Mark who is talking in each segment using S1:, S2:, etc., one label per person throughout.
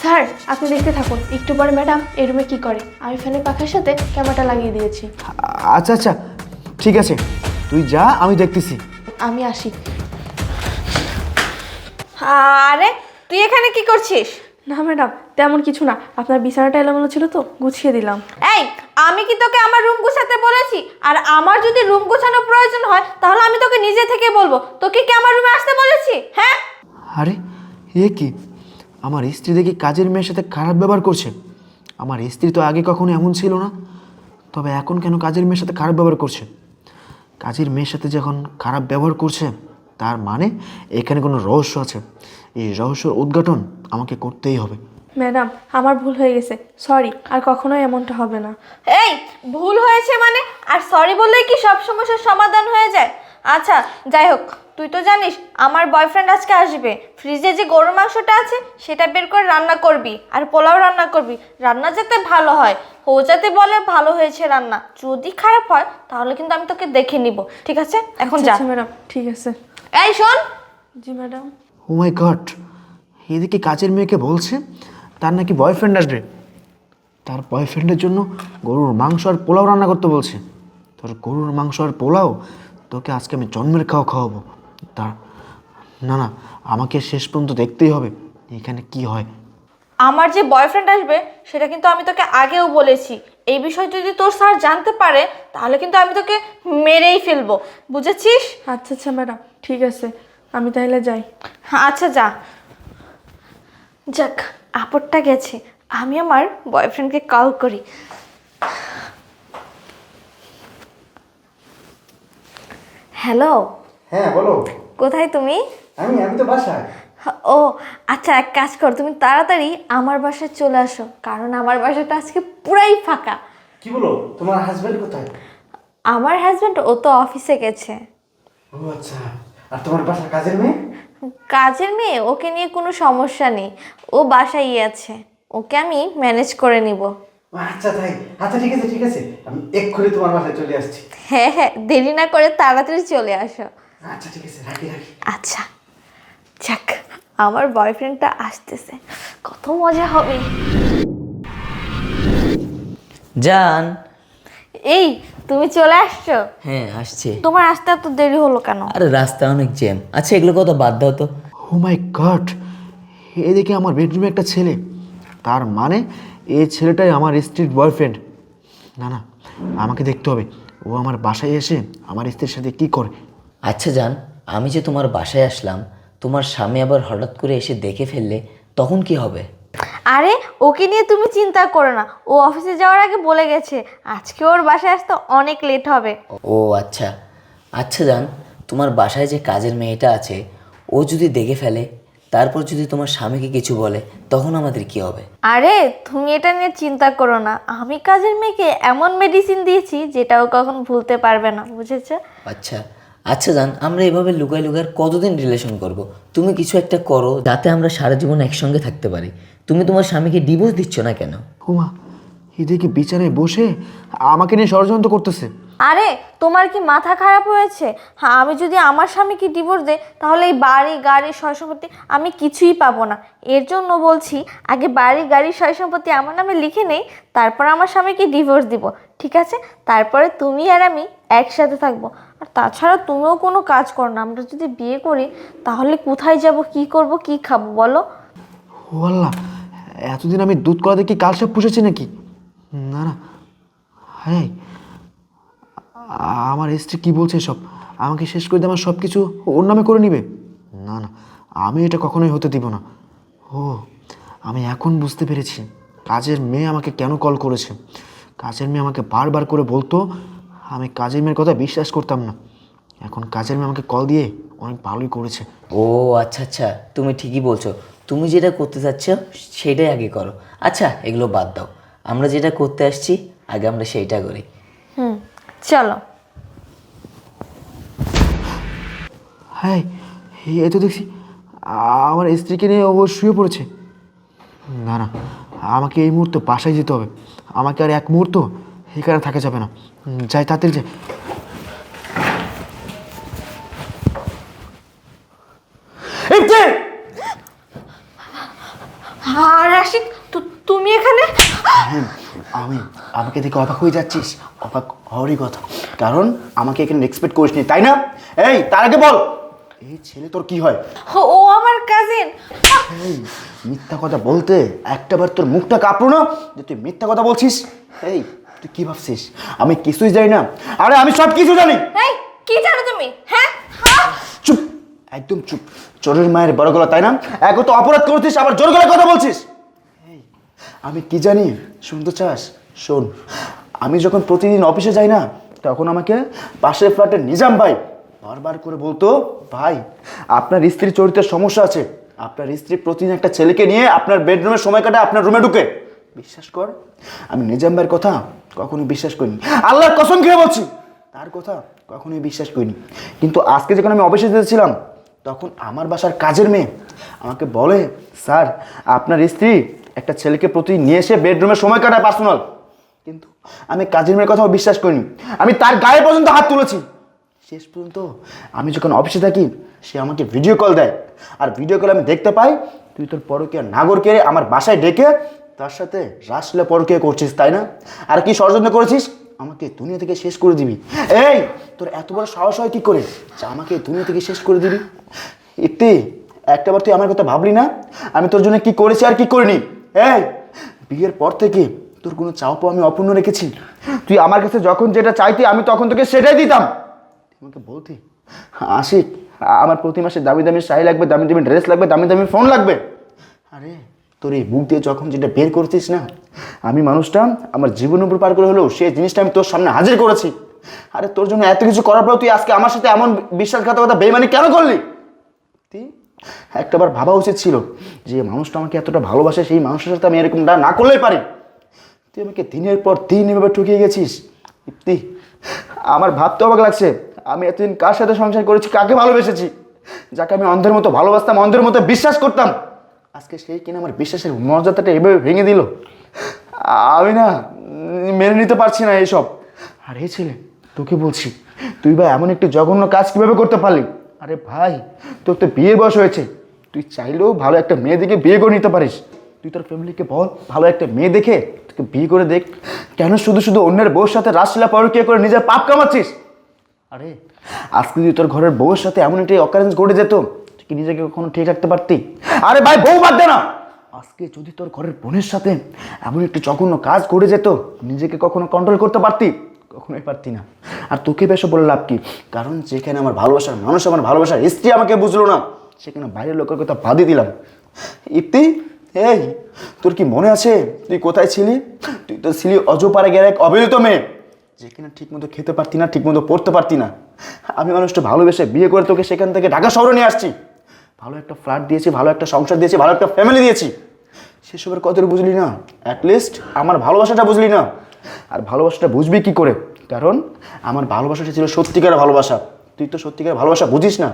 S1: Sir আপনি দেখতে থাকুন। একটু পরে ম্যাডাম এই রুমে কি করে? আমি ফ্যানের পাখার সাথে ক্যামেরাটা লাগিয়ে দিয়েছি।
S2: আচ্ছা আচ্ছা। ঠিক আছে। তুই যা আমি দেখতেছি।
S1: আমি আসি।
S3: আরে তুই এখানে কি করছিস?
S1: না ম্যাডাম তেমন কিছু না। আপনার বিছানাটা এলোমেলো ছিল তো গুছিয়ে দিলাম।
S3: এই আমি কি তোকে আমার রুম গুছাতে বলেছি? আর আমার যদি রুম গুছানোর প্রয়োজন হয় তাহলে আমি তোকে নিজে থেকে বলব। তোকে কি আমার রুমে আসতে বলেছি? হ্যাঁ?
S2: আরে এ কি? আমার স্ত্রী দেখি কাজের মেয়ের সাথে খারাপ ব্যবহার করছে। আমার স্ত্রী তো আগে কখনো এমন ছিল না, তবে এখন কেন কাজের মেয়ের সাথে খারাপ ব্যবহার করছে? কাজের মেয়ের সাথে যখন খারাপ ব্যবহার করছে, তার মানে এখানে কোনো রহস্য আছে। এই রহস্যর উদ্ঘাটন আমাকে করতেই হবে।
S1: ম্যাডাম, আমার ভুল হয়ে গেছে। সরি, আর কখনোই এমনটা হবে না।
S3: এই, ভুল হয়েছে মানে? আর সরি বললেই কি সব সমস্যার সমাধান হয়ে যায়? আচ্ছা যাই হোক। তুই তো জানিস আমার বয়ফ্রেন্ড আজকে আসবে। ফ্রিজে যে গরুর মাংসটা আছে সেটা বের করে রান্না করবি আর পোলাও রান্না করবি। রান্না যাতে ভালো হয়। ও যাতে বলে ভালো হয়েছে রান্না। যদি খারাপ হয় তাহলে কিন্তু আমি তোকে দেখে নিব। ঠিক আছে? এখন যা।
S1: আচ্ছা ম্যাডাম ঠিক আছে।
S3: এই শোন।
S1: জি ম্যাডাম।
S2: ও মাই গড এদিকে কাজের মেয়েকে বলছে তার নাকি বয়ফ্রেন্ড আসবে। তার বয়ফ্রেন্ডের জন্য গরুর মাংস আর পোলাও রান্না করতে বলছে। তোর গরুর মাংস আর পোলাও তোকে আজকে আমি জন্মের খাওয়া খাওয়াবো। তা না না আমাকে শেষ পর্যন্ত দেখতেই হবে এখানে কি হয়।
S3: আমার যে বয়ফ্রেন্ড আসবে সেটা কিন্তু আমি তোকে আগেও বলেছি। এই বিষয় যদি তোর স্যার জানতে পারে তাহলে কিন্তু আমি তোকে মেরেই ফেলব। বুঝেছিস?
S1: আচ্ছা আচ্ছা ম্যাডাম ঠিক আছে। আমি তাহলে যাই।
S3: আচ্ছা যা। যাক আপদটা গেছে। আমি আমার বয়ফ্রেন্ডকে কল করি। হ্যালো?
S2: হ্যাঁ বলো।
S3: কোথায় তুমি?
S2: আমি আমি তো বাসায়।
S3: ও আচ্ছা এক কাজ কর তুমি তাড়াতাড়ি আমার বাসায় চলে আসো কারণ আমার বাসাটা আজকে পুরাই ফাঁকা।
S2: কি বলো? তোমার হাজব্যান্ড কোথায়?
S3: আমার হাজব্যান্ড ও তো অফিসে গেছে।
S2: ও আচ্ছা। আর তোমার বাসার কাজের মেয়ে?
S3: কাজের মেয়ে ওকে নিয়ে কোনো সমস্যা নেই। ও বাসায় আছে। ওকে আমি ম্যানেজ করে নিব।
S2: আচ্ছা তাই। আচ্ছা ঠিক আছে ঠিক আছে। আমি এক্ষুনি তোমার বাসায় চলে আসছি।
S3: হ্যাঁ হ্যাঁ দেরি না করে তাড়াতাড়ি চলে আসো।
S2: আচ্ছা ঠিক আছে রাখি রাখি।
S3: আচ্ছা যাক আমার বয়ফ্রেন্ডটা আসতেছে। কত মজা হবে।
S4: জান।
S3: এই তুমি চলে আসছো?
S4: হ্যাঁ আসছে।
S3: তোমার আসতে এত দেরি হলো কেন?
S4: আরে রাস্তা অনেক জ্যাম। আচ্ছা এগুলো কথা বাদ দাও তো।
S2: ও মাই গড এদিকে আমার বেডরুমে একটা ছেলে। তার মানে এই ছেলেটাই আমার স্ত্রীর বয়ফ্রেন্ড না না আমাকে দেখতে হবে। ও আমার বাসায় এসে আমার স্ত্রীর সাথে কি করে?
S4: আচ্ছা জান আমি যে তোমার বাসায় আসলাম তোমার স্বামী আবার হঠাৎ করে এসে দেখে ফেললে তখন কি হবে?
S3: আরে ওকে নিয়ে তুমি চিন্তা করো না। ও অফিসে যাওয়ার আগে বলে গেছে আজকে ওর বাসায় আসতে অনেক লেট হবে।
S4: ও আচ্ছা আচ্ছা জান তোমার বাসায় যে কাজের মেয়েটা আছে ও যদি দেখে ফেলে তারপর যদি তোমার স্বামীকে কিছু বলে তখন আমাদের কি হবে?
S3: আরে তুমি এটা নিয়ে চিন্তা করো না। আমি কাজের মেয়েকে এমন মেডিসিন দিয়েছি যেটা ও কখন ভুলতে পারবে না বুঝেছ?
S4: আচ্ছা আচ্ছা জান, আমরা এভাবে লুকায় লুকায় কতদিন রিলেশন করব? তুমি কিছু একটা করো, যাতে আমরা সারা জীবন একসঙ্গে থাকতে পারি। তুমি তোমার স্বামীকে ডিভোর্স দিচ্ছ না কেন?
S2: হুমা এদিকে বিছানায় বসে? আমাকে নিয়ে ষড়যন্ত্র করতেছে।
S3: আরে তোমার কি মাথা খারাপ হয়েছে? হ্যাঁ আমি যদি আমার স্বামীকে ডিভোর্স দেই তাহলে এই বাড়ি গাড়ি সয় সম্পত্তি আমি কিছুই পাবো না। এর জন্য বলছি আগে বাড়ি গাড়ি সয় সম্পত্তি আমার নামে লিখে নেই তারপর আমার স্বামীকে ডিভোর্স দিব ঠিক আছে? তারপরে তুমি আর আমি একসাথে থাকব। আর তাছাড়া তুমিও কোনো কাজ করো না আমরা যদি বিয়ে করি তাহলে কোথায় যাব কি করব কি খাব বলো?
S2: ও আল্লাহ এতদিন আমি দুধ কলা দেখি কালসাপ পুষেছি নাকি? না না। হ্যাঁ আমার স্ত্রী কি বলছে সব আমাকে শেষ করে দিয়ে আমার সব কিছু ওর নামে করে নিবে। না না, আমি এটা কখনোই হতে দিব না। ও, আমি এখন বুঝতে পেরেছি। কাজের মেয়ে আমাকে কেন কল করেছে? কাজের মেয়ে আমাকে বারবার করে বলতো, আমি কাজের মেয়ের কথা বিশ্বাস করতাম না। এখন কাজের মেয়ে আমাকে কল দিয়ে অনেক ভালোই করেছে।
S4: ও আচ্ছা আচ্ছা তুমি ঠিকই বলছো। তুমি যেটা করতে চাচ্ছ, সেটাই আগে করো। আচ্ছা এগুলো বাদ দাও। আমরা যেটা করতে আসছি আগে আমরা সেইটা করি।
S3: হুম চলো।
S2: হ্যাঁ এ তো দেখছি আমার স্ত্রীকে নিয়ে ও শুয়ে পড়েছে। না না আমাকে এই মুহূর্তে বাসায় যেতে হবে। আমাকে আর এক মুহূর্ত এখানে থাকা যাবে না। যাই তাড়াতাড়ি যাই। আমাকে দেখে অবাক হয়ে যাচ্ছিস। অবাক হওয়ারই কথা। কারণ আমাকে এখানে এক্সপেক্ট করিসনি তাই না? এই তার আগে বল। এই ছেলে তোর কি হয়?
S3: ও আমার কাজিন
S2: মিথ্যা কথা বলতে একটাবার তোর মুখটা কাঁপলো না যে তুই মিথ্যা কথা বলছিস? এই তুই কি ভাবছিস? আমি কিছুই জানি না। আরে আমি সব কিছু জানি।
S3: এই কি জানো তুমি? হ্যাঁ? হ্যাঁ?
S2: চুপ একদম চুপ। চোরের মায়ের বড় গলা তাই না? এক তো অপরাধ করছিস আবার জোর গলায় কথা বলছিস। এই, আমি কি জানি? শুনতে চাস শোন, আমি যখন প্রতিদিন অফিসে যাই না, তখন আমাকে পাশের ফ্ল্যাটের নিজাম ভাই বারবার করে বলতো, ভাই, আপনার স্ত্রীর চরিত্রের সমস্যা আছে। আপনার স্ত্রী প্রতিদিন একটা ছেলেকে নিয়ে আপনার বেডরুমে সময় কাটায়, আপনার রুমে ঢুকে। বিশ্বাস কর, আমি নিজাম ভাইয়ের কথা কখনোই বিশ্বাস করিনি। আল্লাহর কসম খেয়ে বলছি, তার কথা কখনোই বিশ্বাস করিনি। কিন্তু আজকে যখন আমি অফিসে যেতেছিলাম, তখন আমার বাসার কাজের মেয়ে আমাকে বলে, স্যার, আপনার স্ত্রী একটা ছেলেকে প্রতিদিন নিয়ে এসে বেডরুমে সময় কাটায় পার্সোনাল আমি কাজের মেয়ের কথাও বিশ্বাস করিনি। আমি তার গায়ে পর্যন্ত হাত তুলেছি। শেষ পর্যন্ত আমি যখন অফিসে থাকি, সে আমাকে ভিডিও কল দেয়। আর ভিডিও কল আমি দেখতে পাই, তুই তোর পরকীয়া নাগরকে আমার বাসায় ডেকে তার সাথে রাসলে পরকীয়া করছিস, তাই না? আর কি ষড়যন্ত্র করেছিস? আমাকে দুনিয়া থেকে শেষ করে দিবি। এই, তোর এত বড় সাহস হয় কি করে? যে আমাকে দুনিয়া থেকে শেষ করে দিবি। ইতি, একটাবার তুই আমার কথা ভাবলি না? আমি তোর জন্য কি করেছি আর কি করিনি? এই, বিয়ের পর থেকে তোর কোনো চাও পাওয়া আমি অপূর্ণ রেখেছি। তুই আমার কাছে যখন যেটা চাইতি আমি তখন তোকে সেটাই দিতাম। তুই আমাকে বলতি আশিক আমার প্রতি মাসে দামি দামি শাড়ি লাগবে দামি দামি ড্রেস লাগবে দামি দামি ফোন লাগবে। আরে। তোর এই বুক দিয়ে যখন যেটা বের করছিস না আমি মানুষটা আমার জীবন উপর পার করে হলেও সেই জিনিসটা আমি তোর সামনে হাজির করেছি। আরে তোর জন্য এত কিছু করার পর তুই আজকে আমার সাথে এমন বিশ্বাসঘাতকতা বেমানি কেন করলি? তুই একটাবার ভাবা উচিত ছিল যে মানুষটা আমাকে এতটা ভালোবাসে সেই মানুষের সাথে আমি এরকমটা না করলেই পারি। তুই আমাকে দিনের পর দিন এভাবে ঠকিয়ে গেছিস? ইপ্তি, আমার ভাবতে অবাক লাগছে। আমি এতদিন কার সাথে সংসার করেছি, কাকে ভালোবেসেছি? যাকে আমি অন্ধের মতো ভালোবাসতাম, অন্ধের মতো বিশ্বাস করতাম। আজকে সেই কিনা আমার বিশ্বাসের মর্যাদাটা এভাবে ভেঙে দিল। আমি না, মেনে নিতে পারছি না এইসব। আর এই ছেলে, তোকে বলছি, তুই বা এমন একটি জঘন্য কাজ কীভাবে করতে পারলি? আরে ভাই, তোর তো বিয়ে বয়স হয়েছে। তুই চাইলেও ভালো একটা মেয়ে দেখে বিয়ে করে নিতে পারিস। তুই তোর ফ্যামিলিকে বল, ভালো একটা মেয়ে দেখে তোকে বিয়ে করে দেখ। কেন শুধু শুধু অন্যের বউর সাথে রাসলীলা পরকীয়া করে নিজের পাপ কামাচ্ছিস? আরে, আজকে যদি তোর ঘরের বউয়ের সাথে এমন একটি অকারেন্স ঘটে যেত কি নিজেকে কখনো ঠিক রাখতে পারতি? আরে ভাই, বউ বাদ দে না! আজকে যদি তোর ঘরের বোনের সাথে এমন একটি জঘন্য কাজ ঘটে যেত, নিজেকে কখনো কন্ট্রোল করতে পারতি? কখনোই পারতি না। আর তোকে বেশ বলে লাভ কি? কারণ যেখানে আমার ভালোবাসার মানুষ, আমার ভালোবাসার স্ত্রী আমাকে বুঝলো না, সেখানে বাইরের লোকের কথা বাদই দিলাম। ইপ্তি এই, তোর কি মনে আছে? তুই কোথায় ছিলি? তুই তো ছিলি অজপাড়া গেলে এক অবহেলিত মেয়ে। যেখানে ঠিকমতো খেতে পারতি না, ঠিকমতো পড়তে পারতি না। আমি মানুষটা ভালোবেসে বিয়ে করে তোকে সেখান থেকে ঢাকা শহরে নিয়ে আসছি। ভালো একটা ফ্ল্যাট দিয়েছি, ভালো একটা সংসার দিয়েছি, ভালো একটা ফ্যামিলি দিয়েছি। সেসবের কদর বুঝলি না? অ্যাটলিস্ট আমার ভালোবাসাটা বুঝলি না। আর ভালোবাসাটা বুঝবি কি করে? কারণ আমার ভালোবাসাটা ছিল সত্যিকার ভালোবাসা। তুই তো সত্যিকার ভালোবাসা বুঝিস না।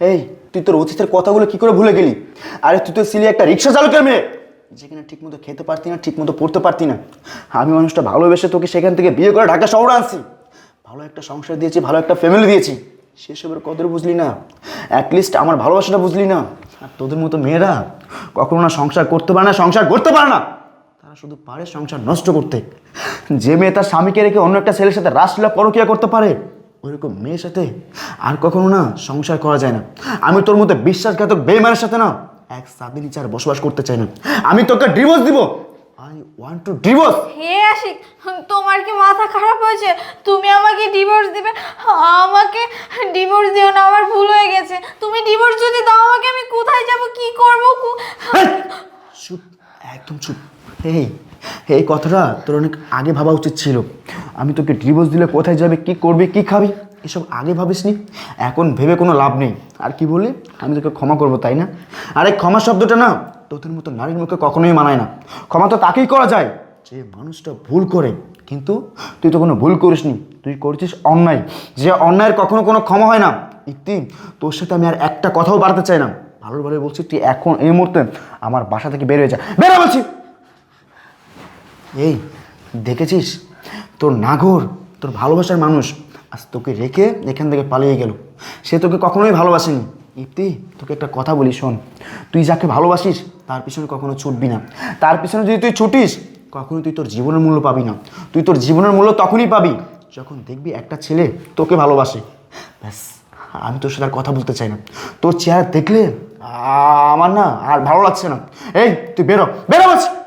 S2: এই, তুই তোর অতীতের কথাগুলো কি করে ভুলে গেলি? আরে, তুই তো ছিলি একটা রিক্সা চালকের মেয়ে। যেখানে ঠিকমতো খেতে পারতি না, ঠিকমতো পড়তে পারতি না। আমি মানুষটা ভালোবেসে তোকে সেখান থেকে বিয়ে করে ঢাকা শহরে আনছি। ভালো একটা সংসার দিয়েছি, ভালো একটা ফ্যামিলি দিয়েছি। সেসবের কদর বুঝলি না। অ্যাটলিস্ট আমার ভালোবাসাটা বুঝলি না। আর তোদের মতো মেয়েরা কখনো না সংসার করতে পারে না, সংসার করতে পারে না। তারা শুধু পারে সংসার নষ্ট করতে। যে মেয়ে তার স্বামীকে রেখে অন্য একটা ছেলের সাথে রাসলীলা পরকিয়া করতে পারে ওইরকম মেয়ের সাথে আর কখনো না সংসার করা যায় না। আমি তোর মতো বিশ্বাসঘাতক বেমানের সাথে না এক সাদিন চার বসবাস করতে চাই না। আমি তোকে ডিভোর্স দিব। আই ওয়ান্ট টু ডিভোর্স
S3: হে আশিক তোমার কি মাথা খারাপ হয়েছে? তুমি আমাকে ডিভোর্স দিবে? আমাকে ডিভোর্স দিও না আমার ভুল হয়ে গেছে। তুমি ডিভোর্স যদি দাও আমাকে আমি কোথায় যাব? কি করব?
S2: চুপ একদম চুপ। এই এই কথাটা তোর অনেক আগে ভাবা উচিত ছিল। আমি তোকে ডিভোর্স দিলে কোথায় যাবে, কি করবি, কি খাবি? এসব আগে ভাবিসনি? এখন ভেবে কোনো লাভ নেই। আর কি বলি আমি তোকে ক্ষমা করব, তাই না? আরে ক্ষমা শব্দটা না, তোদের মতো নারীর মুখে কখনোই মানায় না। ক্ষমা তো তাকেই করা যায়, যে মানুষটা ভুল করে। কিন্তু তুই তো কোনো ভুল করিসনি। তুই করেছিস অন্যায়। যে অন্যায়ের কখনো কোনো ক্ষমা হয় না। ইতি, তোর সাথে আমি আর একটা কথাও বাড়াতে চাই না। ভালোভাবে বলছি, তুই এখন এই মুহূর্তে আমার বাসা থেকে বের হয়ে যা। বেরো বলছি! এই, দেখেছিস? তোর নাগর, তোর ভালোবাসার মানুষ, আজ তোকে রেখে এখান থেকে পালিয়ে গেল। সে তোকে কখনোই ভালোবাসেনি। ইপ্তি, তোকে একটা কথা বলি, শোন। তুই যাকে ভালোবাসিস, তার পিছনে কখনো ছুটবি না। তার পিছনে যদি তুই ছুটিস কখনো তুই তোর জীবনের মূল্য পাবি না। তুই তোর জীবনের মূল্য তখনই পাবি যখন দেখবি একটা ছেলে তোকে ভালোবাসে। ব্যাস, আমি তোর সাথে আর কথা বলতে চাই না। তোর চেহারা দেখলে আমার না আর ভালো লাগছে না। এই, তুই বেরো। বেরো বলছি।